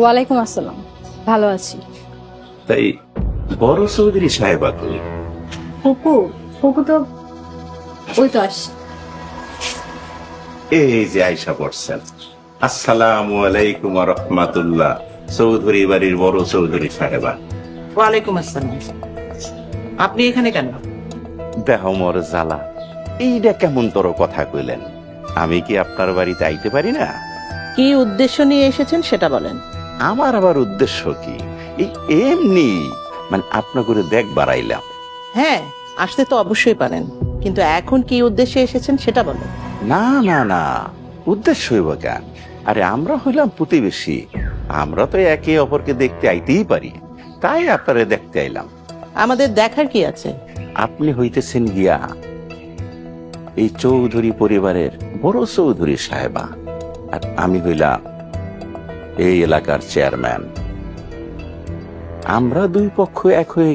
ওয়ালাইকুম আসসালাম। ভালো আছি। তাই বড় চৌধুরী সাহেবা কই ফুপু ফুপু তো ওই তো আস এই যে আয়সা পড়ছেন আসসালামু আলাইকুম রহমাতুল্লাহ। চৌধুরী বাড়ির বড় চৌধুরী সাহেবা। ওয়ালাইকুম আসসালাম। আপনি এখানে কেন? দেহ মর জ্বালা। এইটা কেমন তোর কথা কইলেন? আমি কি আপনার বাড়িতে আইতে পারি না? কি উদ্দেশ্য নিয়ে এসেছেন সেটা বলেন। আমার আবার উদ্দেশ্য কি? এই এমনি মানে আপনার করে দেখ বাড়াইলাম। হ্যাঁ আসতে তো অবশ্যই পারেন। কিন্তু এখন কি উদ্দেশ্যে এসেছেন সেটা বলো না না না উদ্দেশ্য হইব কেন? আরে আমরা হইলাম প্রতিবেশী। আমরা তো একে অপরকে দেখতে আইতেই পারি। তাই আপনারে দেখতে আইলাম। আমাদের দেখার কি আছে? আপনি হইতেছেন গিয়া এই চৌধুরী পরিবারের বড় চৌধুরী সাহেবা। আর আমি হইলাম এই এলাকার চেয়ারম্যান। আমরা দুই পক্ষ এক হয়ে